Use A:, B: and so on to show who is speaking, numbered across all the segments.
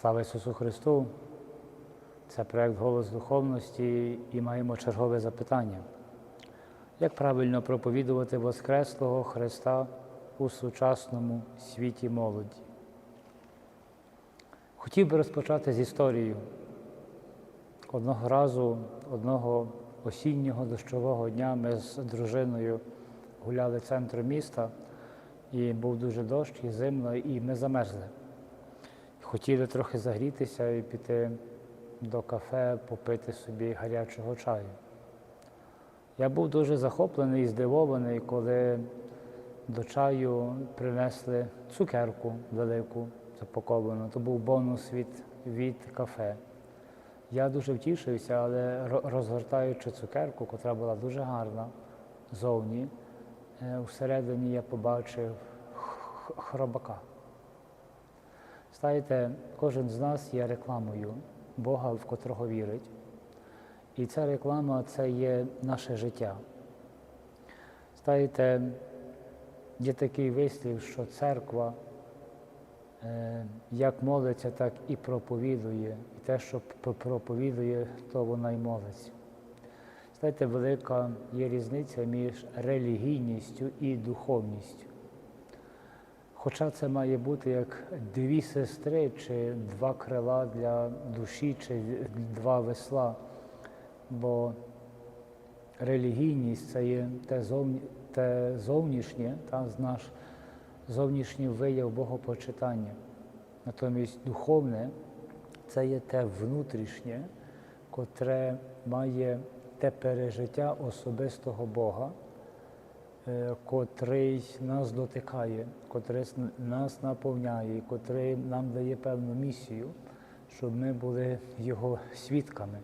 A: Слава Ісусу Христу! Це проект Голос духовності і маємо чергове запитання. Як правильно проповідувати Воскреслого Христа у сучасному світі молоді? Хотів би розпочати з історією. Одного разу, одного осіннього дощового дня ми з дружиною гуляли центром міста, і був дуже дощ, і зимно, і ми замерзли. Хотіли трохи загрітися і піти до кафе, попити собі гарячого чаю. Я був дуже захоплений і здивований, коли до чаю принесли цукерку велику запаковану. То був бонус від, від кафе. Я дуже втішився, але розгортаючи цукерку, котра була дуже гарна зовні, е, всередині я побачив хробака. Знаєте, кожен з нас є рекламою Бога, в котрого вірить. І ця реклама це є наше життя. Знаєте, є такий вислів, що церква е, як молиться, так і проповідує. І те, що проповідує, то вона й молиться. Знаєте, велика є різниця між релігійністю і духовністю. Хоча це має бути як дві сестри, чи два крила для душі, чи два весла. Бо релігійність це є те, зовні, те зовнішнє, та, наш зовнішній вияв Богопочитання. Натомість духовне це є те внутрішнє, котре має те пережиття особистого Бога, котрий нас дотикає, котрий нас наповняє, котрий нам дає певну місію, щоб ми були його свідками.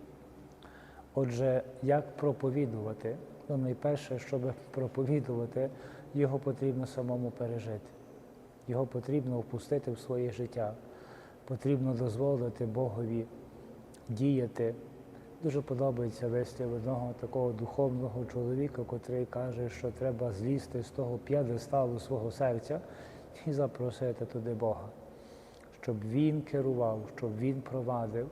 A: Отже, як проповідувати? Ну, найперше, щоб проповідувати, його потрібно самому пережити. Його потрібно впустити в своє життя. Потрібно дозволити Богові діяти. Дуже подобається вислів одного такого духовного чоловіка, котрий каже, що треба злізти з того п'єдесталу свого серця і запросити туди Бога, щоб він керував, щоб він провадив.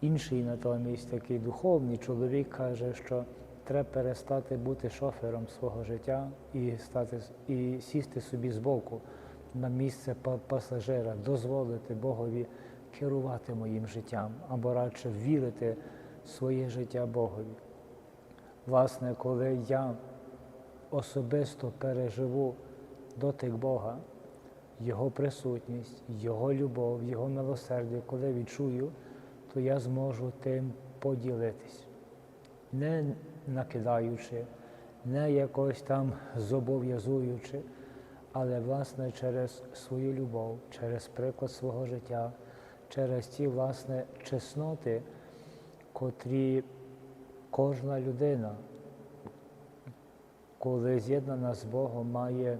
A: Інший натомість такий духовний чоловік каже, що треба перестати бути шофером свого життя і стати і сісти собі збоку на місце пасажира, дозволити Богові керувати моїм життям або радше вірити своє життя Богові. Власне, коли я особисто переживу дотик Бога, Його присутність, Його любов, Його милосердя, коли відчую, то я зможу тим поділитись, не накидаючи, не якось там зобов'язуючи, але власне через свою любов, через приклад свого життя, через ті власне чесноти, котрі кожна людина, коли з'єднана з Богом, має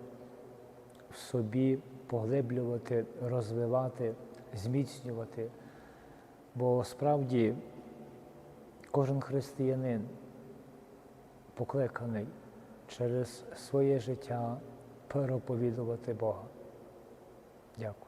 A: в собі поглиблювати, розвивати, зміцнювати. Бо справді кожен християнин покликаний через своє життя проповідувати Бога. Дякую.